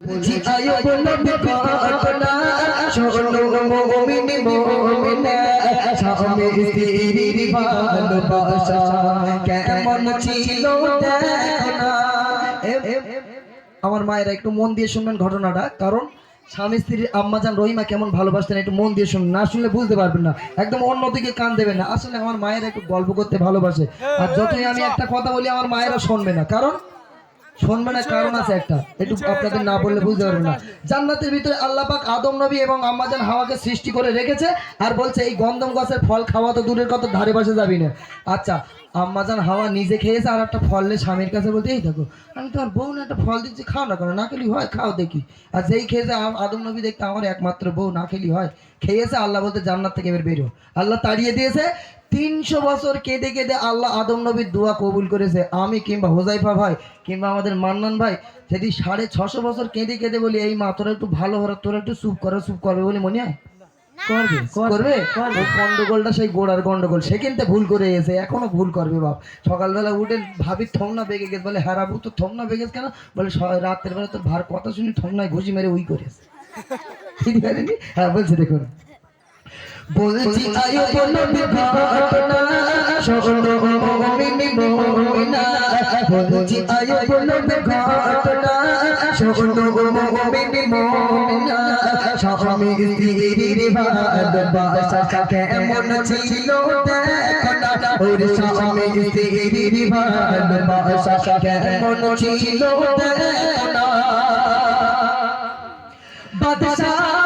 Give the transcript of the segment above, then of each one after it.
বলছি আয়ো ঘটনা শোনো মুমিন মুমিনা স্বামী স্ত্রীর ভালোবাসা কেমন ছিল দেখো না এ- এ- আমার মায়েরা একটু মন দিয়ে শুনবেন ঘটনাটা কারণ স্বামী স্ত্রীর আম্মাজান রহিমা কেমন ভালোবাসতেন একটু মন দিয়ে শুনুন না শুনলে বুঝতে পারবেন না একদম অন্যদিকে কান দেবেন না। আসলে আমার মায়েরা একটু গল্প করতে ভালোবাসে আর যতই আমি একটা কথা বলি আমার মায়েরা শুনবে না কারণ শুনবে না কারণ আছে একটা। একটু আপনাদের না বললে বুঝতে পারবেন না। জান্নাতের ভিতরে আল্লাহ পাক আদম নবী এবং আম্মাজান হাওয়াকে সৃষ্টি করে রেখেছে আর বলছে এই গন্ধম গাছের ফল খাওয়া তো দূরের কত ধারে পাশে যাবি না। আচ্ছা আম্মাজান হাওয়া নিজে খেয়েছে আর একটা ফল নিয়ে স্বামীর কাছে বলতে এই দেখো, আমি তোমার বউ না, একটা ফল দিচ্ছি, খাও না কেন? না খেলি হয়, খাও দেখি। আর যেই খেয়েছে আদম নবী দেখতে আমার একমাত্র বউ, না খেলি হয়। খেয়েছে, আল্লাহ বলতে জান্নাত থেকে এবার বেরো আল্লাহ তাড়িয়ে দিয়েছে, তিনশো বছর কেঁদে কেঁদে আল্লাহ আদম নবীর দোয়া কবুল করেছে। আমি কিংবা হোজাইফা ভাই কিংবা আমাদের মান্নান ভাই যদি সাড়ে ছশো বছর কেঁদে কেঁদে বলি, এই মা, তোরা একটু ভালো হলো তোরা একটু চুপ করো, চুপ করবে বলে মনে হয়? করবে করবে ও গন্ডগোলটা সেই গোড়ার গন্ডগোল। সে কিন্তু ভুল করে গেছে এখনও ভুল করবে বাপ। সকালবেলা উঠে ভাবি থমনা বেগে গেছে বলে হ্যাঁ বাবু তো থমনা বেগেছে কেন? বলে রাতের বেলা তোর ভার কথা শুনি থমনায় ঘুষি মেরে উই করেছে ঠিক আছে হ্যাঁ বলছি দেখুন। বলছি আয়ো বলো মুমিন মুমিনা। বলছি আয়ো বলো ছিল বাদশাহ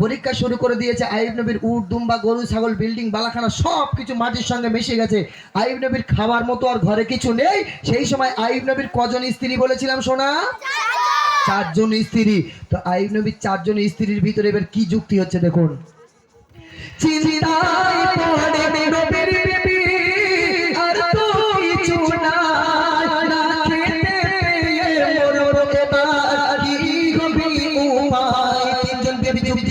পরীক্ষা শুরু করে দিয়েছে আইব নবীর উট, দুম্বা, গরু, ছাগল, বিল্ডিং, বালাখানা সব কিছু মাটির সঙ্গে মিশে গেছে। আইব নবীর খাবার মতো আর ঘরে কিছু নেই। সেই সময় আইব নবীর কজন স্ত্রী বলেছিলাম সোনা চারজন স্ত্রী। তো আইব নবীর চারজন স্ত্রীর ভিতরে এবার কি যুক্তি হচ্ছে দেখুন। চিন্তায় পড়ে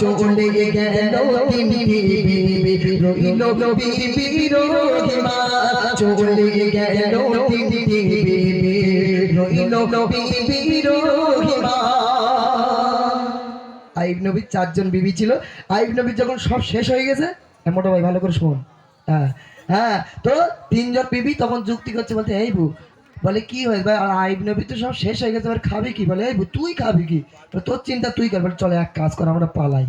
চলে গেল তিনি বিবি চলে গেল তিনি বিবি আইব নবীর চারজন বিবি ছিল আইব নবীর যখন সব শেষ হয়ে গেছে হ্যাঁ, মোটা ভাই ভালো করে শোন হ্যাঁ হ্যাঁ তো তিনজন বিবি তখন যুক্তি করছে বলতে এই বু বলে কি হয়েছে? ভাই আর আইব নবী তো সব শেষ হয়ে গেছে এবার খাবি কি? বলে তুই খাবি কি? তোর চিন্তা তুই কর। বলে চলে এক কাজ কর আমরা পালাই।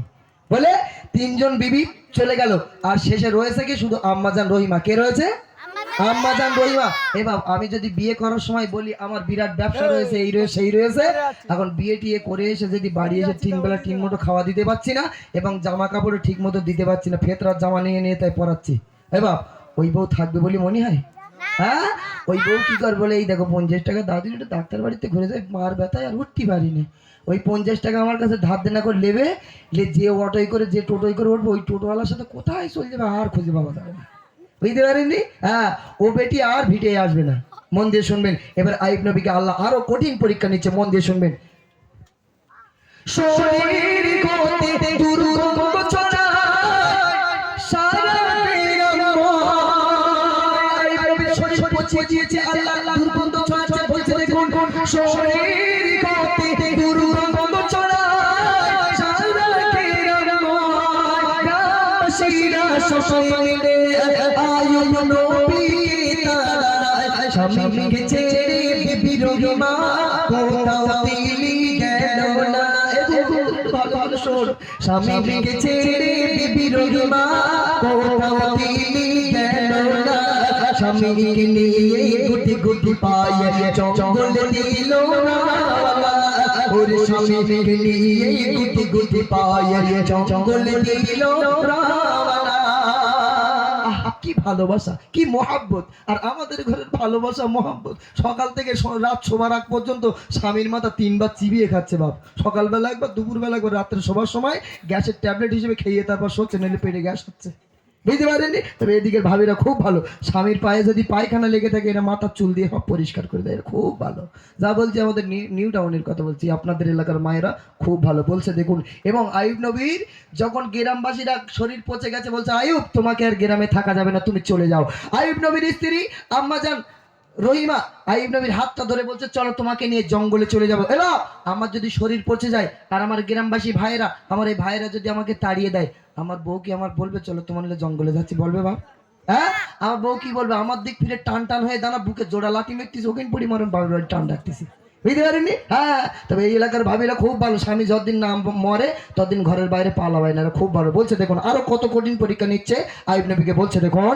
বলে তিনজন বিবি চলে গেল। আর শেষে রয়েছে কি? শুধু আম্মাজান রহিমা। কে রয়েছে? আম্মাজান রহিমা। এ বাপ আমি যদি বিয়ে করার সময় বলি আমার বিরাট ব্যবসা রয়েছে এই রয়েছে সেই রয়েছে। এখন বিয়ে টিয়ে করে এসে যদি বাড়ি এসে তিন বেলা তিন মতো খাওয়া দিতে পারছি না এবং জামা কাপড় ঠিক মতো দিতে পারছি না ফেতরার জামা নিয়ে নিয়ে তাই পরাচ্ছি এ বাপ ওই বউ থাকবে বলে মনে হয়? হ্যাঁ? ওই বউ কি কর বলে এই দেখো পঞ্চাশ টাকা দাদু একটু ডাক্তার বাড়িতে ঘুরে যায় মার ব্যথায় আর উঠতে পারিনি। ওই পঞ্চাশ টাকা আমার কাছে ধার দেনা করে নেবে যে অটোয় করে যে টোটোয় করে উঠবে ওই টোটোওয়ালার সাথে কোথায় চলে যাবে আর খুঁজে পাওয়া যাবে না। বুঝতে পারেননি হ্যাঁ ও বেটি আর ভিটে আসবে না। মন দিয়ে শুনবেন। এবার আইব নবীকে আল্লাহ আরও কঠিন পরীক্ষা নিচ্ছে মন দিয়ে শুনবেন। শরীর গতে দুর্গন্ধ ছড়ায়, হাসরের কাতে দুর্গন্ধ ছড়া সারা কেরাময় শিরা সসমিলে আয়ু নবীতা স্বামী গেছে বিবিরোহী মা কোথাও তিনি গেল না। স্বামী গেছে বিবিরোহী মা কোথাও তিনি গেল স্বামীকে নিয়ে গুটি গুটি পায়ে দিল স্বামীকে নিয়ে গুটি গুটি পায়ে দিল কি ভালোবাসা, কি মহাব্বত। আর আমাদের ঘরের ভালোবাসা, মহাব্বত। সকাল থেকে রাত শোবার আগ পর্যন্ত স্বামীর মাথা তিনবার চিবিয়ে খাচ্ছে বাপ। সকালবেলা একবার, দুপুরবেলা একবার, রাত্রে শোবার সময় গ্যাসের ট্যাবলেট হিসেবে খেয়ে তারপর সচ্ছে নইলে পেটে গ্যাস হচ্ছে। বুঝতে পারেননি? তবে এদিকের ভাবিরা খুব ভালো। স্বামীর পায়ে যদি পায়খানা লেগে থাকে, এরা মাথার চুল দিয়ে সব পরিষ্কার করে দেয়। খুব ভালো। যা বলছি আমাদের নিউ টাউনের কথা বলছি। আপনাদের এলাকার মায়েরা খুব ভালো। বলছে, দেখুন, এবং আয়ুব নবীর যখন গ্রামবাসীরা শরীর পচে গেছে, বলছে, আয়ুব, তোমাকে আর গ্রামে থাকা যাবে না, তুমি চলে যাও। আয়ুব নবীর স্ত্রী আম্মাজান রহিমা আইব নবীর হাতটা ধরে বলছে, চলো তোমাকে নিয়ে জঙ্গলে চলে যাব। এলো, আমার যদি শরীর পচে যায়, আর আমার গ্রামবাসী ভাইয়েরা, আমার এই ভাইয়েরা যদি আমাকে তাড়িয়ে দেয়, আমার বউ কি আমার বলবে, চলো তোমার জঙ্গলে যাচ্ছি, বলবে বাপ। হ্যাঁ? আমার বউ কি বলবে, আমার দিক ফিরে টান টান হয়ে দানা বুকে জোড়া লাঠি মেরতিস ওখানে পড়ি মারুন বাবার টান ডাকতেছি। বুঝতে পারেননি? হ্যাঁ তবে এই এলাকার ভাবিরা খুব ভালো। স্বামী যতদিন না মরে, ততদিন ঘরের বাইরে পালা হয় না খুব ভালো। বলছে, দেখুন, আরও কত কঠিন পরীক্ষা নিচ্ছে, আইব নবীকে বলছে, দেখুন।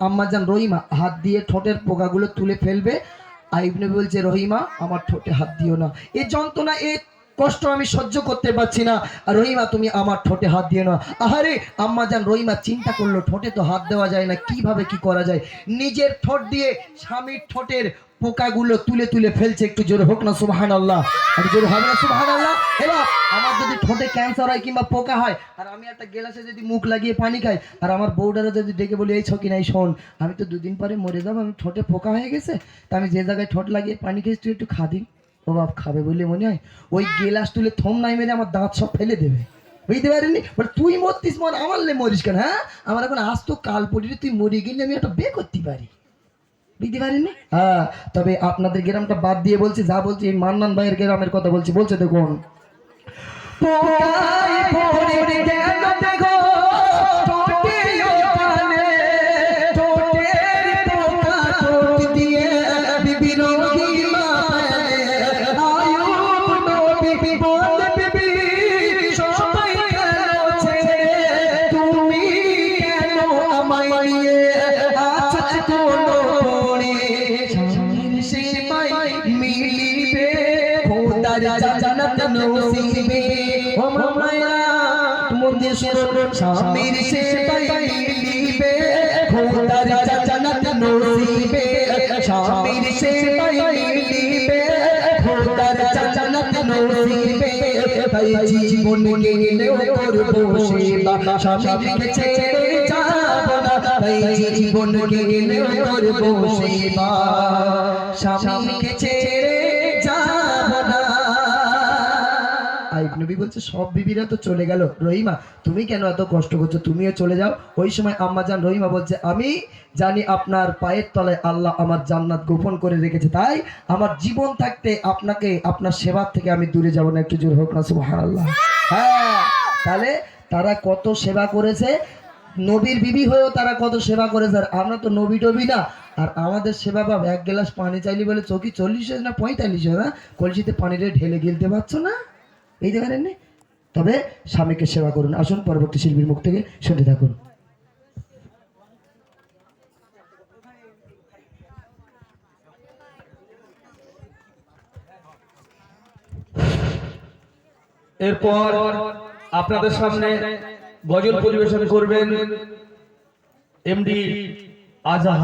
আম্মাজান রহিমা, হাত দিয়ে ঠোঁটের পোকাগুলো তুলে ফেলবে। আইবনে বলছে, রহিমা, আমার ঠোঁটে হাত দিও না। এ যন্ত্রণা, এ কষ্ট আমি সহ্য করতে পারছি না। রহিমা, তুমি আমার ঠোঁটে হাত দিও না। আহারে আম্মাজান রহিমা চিন্তা করল, ঠোঁটে তো হাত দেওয়া যায় না, কীভাবে কি করা যায়? নিজের ঠোঁট দিয়ে স্বামীর ঠোঁটের পোকাগুলো তুলে তুলে ফেলছে, একটু জোরে হোক না সুবাহান আল্লাহ একটু জোরে হবে না সুবাহান আল্লাহ এবার আমার যদি ঠোঁটে ক্যান্সার হয় কিংবা পোকা হয়, আর আমি একটা গেলাসে যদি মুখ লাগিয়ে পানি খাই, আর আমার বউডারা যদি ডেকে বলি, এই ছকি নাই, শোন, আমি তো দুদিন পরে মরে যাব, আমি ঠোঁটে পোকা হয়ে গেছে, তা আমি যে জায়গায় ঠোঁট লাগিয়ে পানি খেয়েছি, তুই একটু খা দিন। ও বাপ খাবে বলে মনে হয় ওই গেলাস তুলে থম নাই মেরে আমার দাঁত সব ফেলে দেবে। বুঝতে পারিনি? বলে তুই মরতিস মন আমার লে মরিস কেন হ্যাঁ? আমার এখন আজ তো কাল পড়ি তুই মরে গেলে আমি একটা বে করতে পারি। বুঝতে পারিনি? হ্যাঁ তবে আপনাদের গ্রামটা বাদ দিয়ে বলছি যা বলছি এই মান্নান ভাইয়ের গ্রামের কথা বলছি বলছে দেখুন। নসিবে, ও মায়া মন দিয়ে শুনো স্বামীর সেবায় মিলিবে খোদার জান্নাত নসিবে, স্বামীর সেবায় মিলিবে খোদার জান্নাত নসিবে, তাই জীবন গেলেও করব সেবা। স্বামীকে ছেড়ে যাব না, তাই জীবন গেলেও নবী বলছে, সব বিবিরা তো চলে গেল। রহিমা, তুমি কেন এত কষ্ট করছ? তুমিও চলে যাও। ওই সময় আম্মা জান রহিমা বলছে, আমি জানি আপনার পায়ের তলায় আল্লাহ আমার জান্নাত গোপন করে রেখেছে। তাই আমার জীবন থাকতে আপনাকে, আপনার সেবার থেকে আমি দূরে যাব না। একটু জোর হোক না, সুবহানাল্লাহ। হ্যাঁ তাহলে তারা কত সেবা করেছে? নবীর বিবি হয়েও তারা কত সেবা করেছে? আর আমরা তো নবী টবি না। আর আমাদের সেবা বাব এক গ্লাস পানি চাইলি বলে চকি চল্লিশ না পঁয়তাল্লিশ না, কলসিতে পানিটা ঢেলে গিলতে পারছ না? এই দেখেন তবে স্বামীকে সেবা করুন। আসুন, পরবর্তী শিল্পীর মুখ থেকে শুনতে থাকুন। এরপর আপনাদের সামনে গজল পরিবেশন করবেন এমডি আজাহা